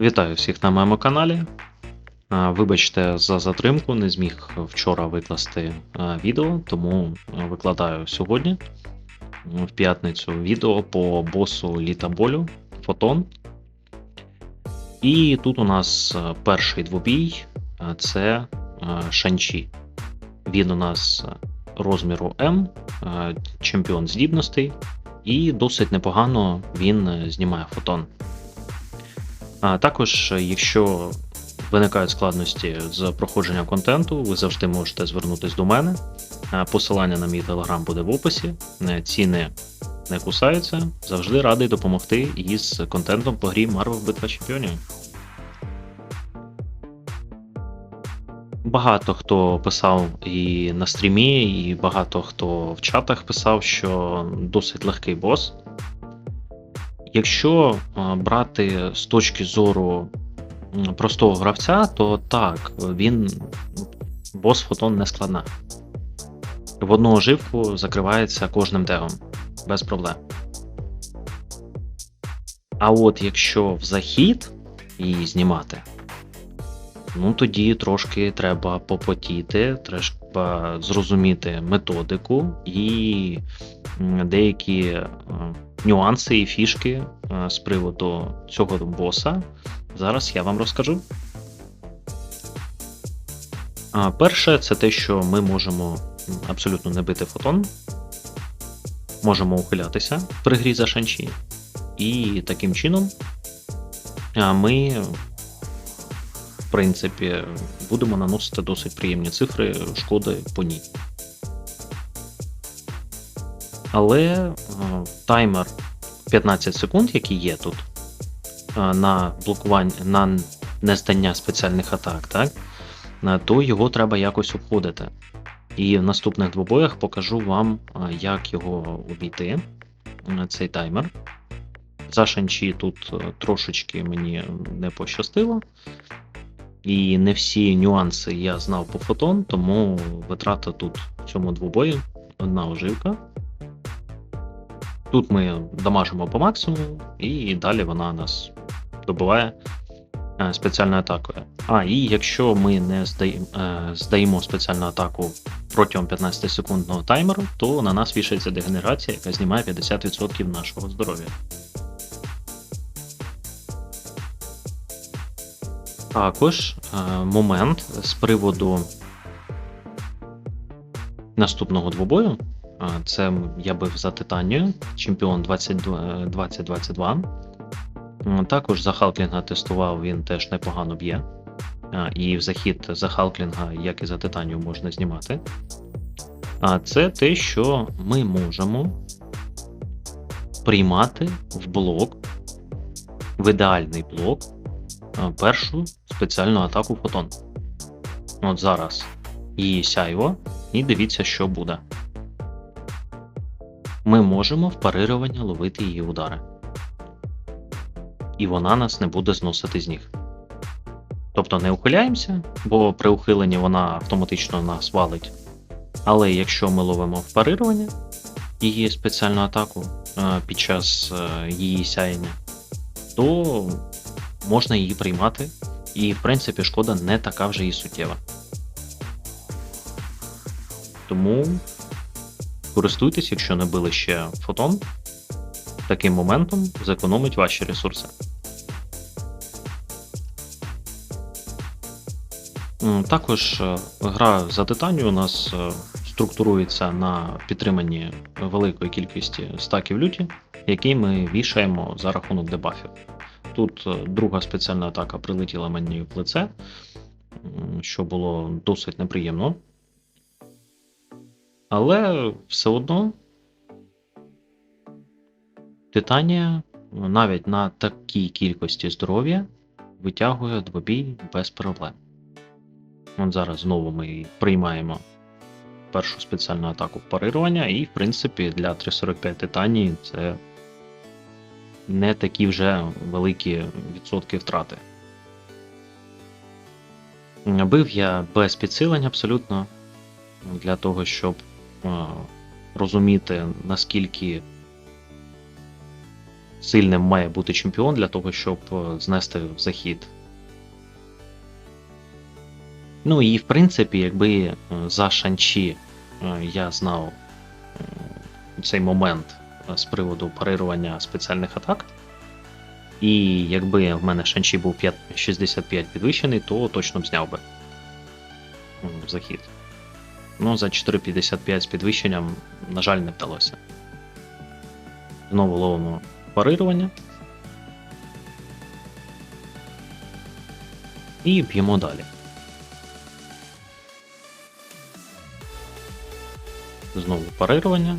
Вітаю всіх на моєму каналі. Вибачте за затримку, не зміг вчора викласти відео, тому викладаю сьогодні в п'ятницю відео по босу літа болю Фотон. І тут у нас перший двобій це Шанчі. Він у нас розміру М, чемпіон здібностей, і досить непогано він знімає фотон. А також, якщо виникають складності з проходженням контенту, ви завжди можете звернутися до мене. Посилання на мій телеграм буде в описі. Е, Ціни не кусаються. Завжди радий допомогти із контентом по грі Marvel Битва Чемпіонів. Багато хто писав і на стрімі, і багато хто в чатах писав, що досить легкий бос. Якщо брати з точки зору простого гравця, то так, він бос фотон не складна. В одну оживку закривається кожним дегом, без проблем. А от якщо в захід її знімати, ну тоді трошки треба попотіти, треба зрозуміти методику і деякі нюанси і фішки е, з приводу цього боса. Зараз я вам розкажу. Перше, це те, що ми можемо абсолютно не бити фотон, можемо ухилятися при грі за шанчі. І таким чином ми, в принципі, будемо наносити досить приємні цифри шкоди по ній. Але е, таймер 15 секунд, який є тут, е, на блокування, на нездання спеціальних атак, так, е, то його треба якось обходити. І в наступних двобоях покажу вам, як його обійти, цей таймер. За шанчі тут трошечки мені не пощастило. І не всі нюанси я знав по фотон, тому витрата тут в цьому двобої одна оживка. Тут ми дамажимо по максимуму, і далі вона нас добиває е, спеціальною атакою. А, і якщо ми не здаємо, е, здаємо спеціальну атаку протягом 15 секундного таймеру, то на нас вішається дегенерація, яка знімає 50% нашого здоров'я. Також е, момент з приводу наступного двобою. Це я бив за Титанію, чемпіон 22 е, 2022. Також за Халклінга тестував, він теж непогано б'є. І в захід за Халклінга, як і за Титанію, можна знімати. А це те, що ми можемо приймати в блок, в ідеальний блок, першу спеціальну атаку фотон. От зараз її сяйво, і дивіться, що буде ми можемо в парируванні ловити її удари. І вона нас не буде зносити з ніг. Тобто не ухиляємося, бо при ухиленні вона автоматично нас валить. Але якщо ми ловимо в парирування її спеціальну атаку е, під час е, її сяєння, то можна її приймати, і в принципі шкода не така вже і суттєва. Тому Користуйтесь, якщо не били ще фотон. Таким моментом зекономить ваші ресурси. Також е, гра за титанію у нас е, структурується на підтриманні великої кількості стаків люті, які ми вішаємо за рахунок дебафів. Тут е, друга спеціальна атака прилетіла мені в лице, що було досить неприємно. Але все одно Титанія навіть на такій кількості здоров'я витягує двобій без проблем. От зараз знову ми приймаємо першу спеціальну атаку парирування, і, в принципі, для 345 Титанії це не такі вже великі відсотки втрати. Бив я без підсилень абсолютно для того, щоб розуміти, наскільки сильним має бути чемпіон для того, щоб е, знести захід. Ну і в принципі, якби е, за Шанчі е, я знав е, цей момент е, з приводу парирування спеціальних атак. І якби в мене Шанчі був 5, 65 підвищений, то точно б зняв би захід. Ну, за 4,55 з підвищенням, на жаль, не вдалося. Знову ловимо парирування. І б'ємо далі. Знову парирування.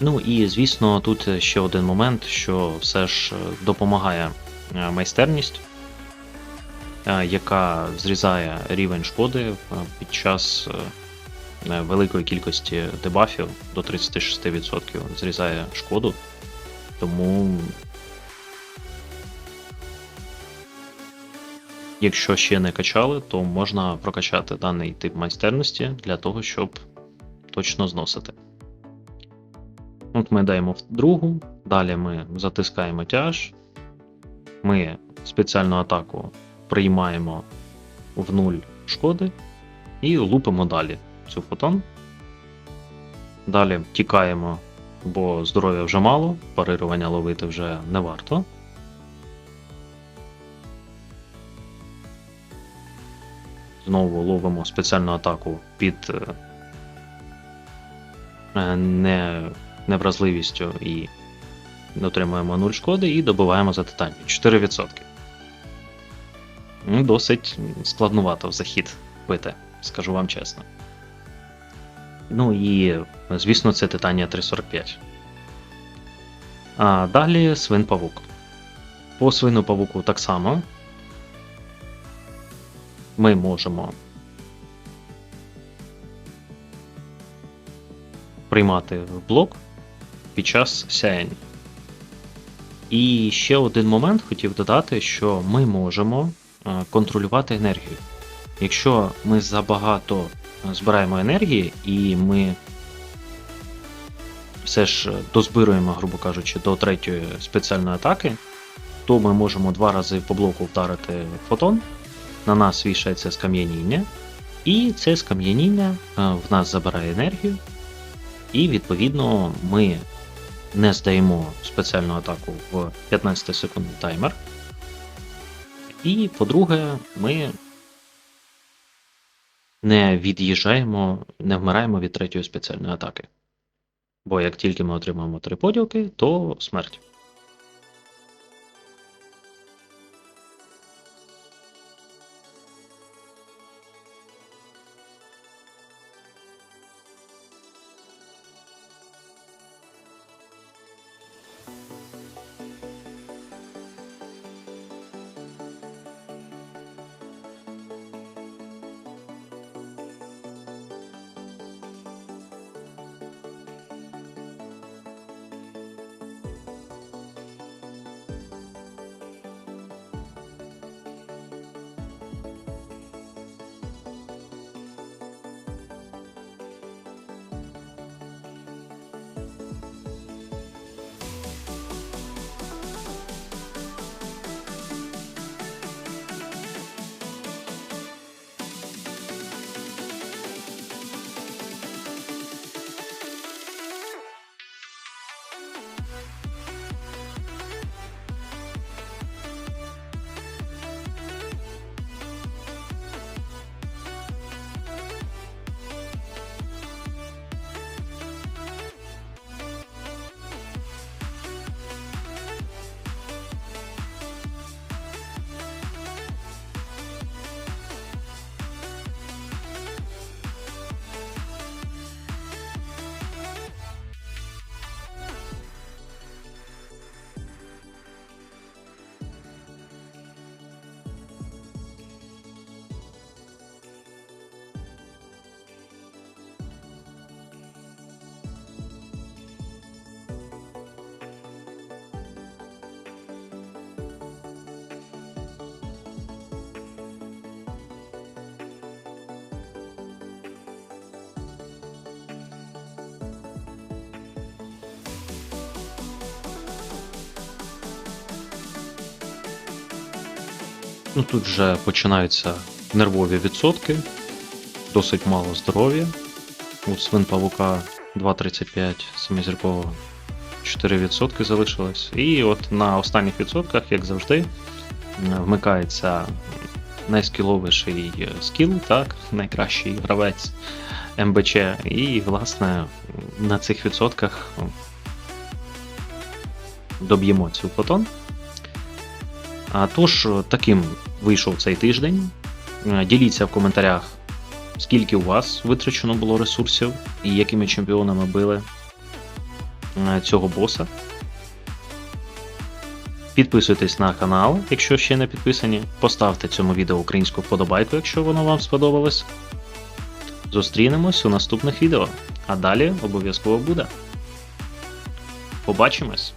Ну і звісно, тут ще один момент, що все ж е, допомагає е, майстерність, яка зрізає рівень шкоди е, під час е, великої кількості дебафів до 36% зрізає шкоду. Тому, якщо ще не качали, то можна прокачати даний тип майстерності для того, щоб точно зносити. От ми даємо в другу, далі ми затискаємо тяж, ми спеціальну атаку приймаємо в нуль шкоди і лупимо далі цю фотон. Далі тікаємо, бо здоров'я вже мало, парирування ловити вже не варто. Знову ловимо спеціальну атаку під е, не, невразливістю і отримуємо 0 шкоди і добиваємо за титанію 4%. Ну, Досить складнувато в захід бити, скажу вам чесно. Ну і, звісно, це Титанія 345. А далі свин павук. По свину павуку так само. Ми можемо приймати в блок під час сяєнь. І ще один момент хотів додати, що ми можемо контролювати енергію. Якщо ми забагато збираємо енергії і ми все ж дозбируємо, грубо кажучи, до третьої спеціальної атаки, то ми можемо два рази по блоку вдарити фотон, на нас вішається скам'яніння, і це скам'яніння е, в нас забирає енергію, і відповідно ми не здаємо спеціальну атаку в 15 секундний таймер. І, по-друге, ми не від'їжджаємо, не вмираємо від третьої спеціальної атаки. Бо як тільки ми отримаємо три поділки, то смерть. Ну тут вже починаються нервові відсотки, досить мало здоров'я. У свин павука 2,35 семизіркового 4% залишилось. І от на останніх відсотках, як завжди, вмикається найскіловіший скіл, так, найкращий гравець МБЧ. І, власне, на цих відсотках доб'ємо цю фотон. Тож, таким вийшов цей тиждень. Е, Діліться в коментарях, скільки у вас витрачено було ресурсів і якими чемпіонами били е, цього боса. Підписуйтесь на канал, якщо ще не підписані. Поставте цьому відео українську вподобайку, якщо воно вам сподобалось. Зустрінемось у наступних відео, а далі обов'язково буде. Побачимось!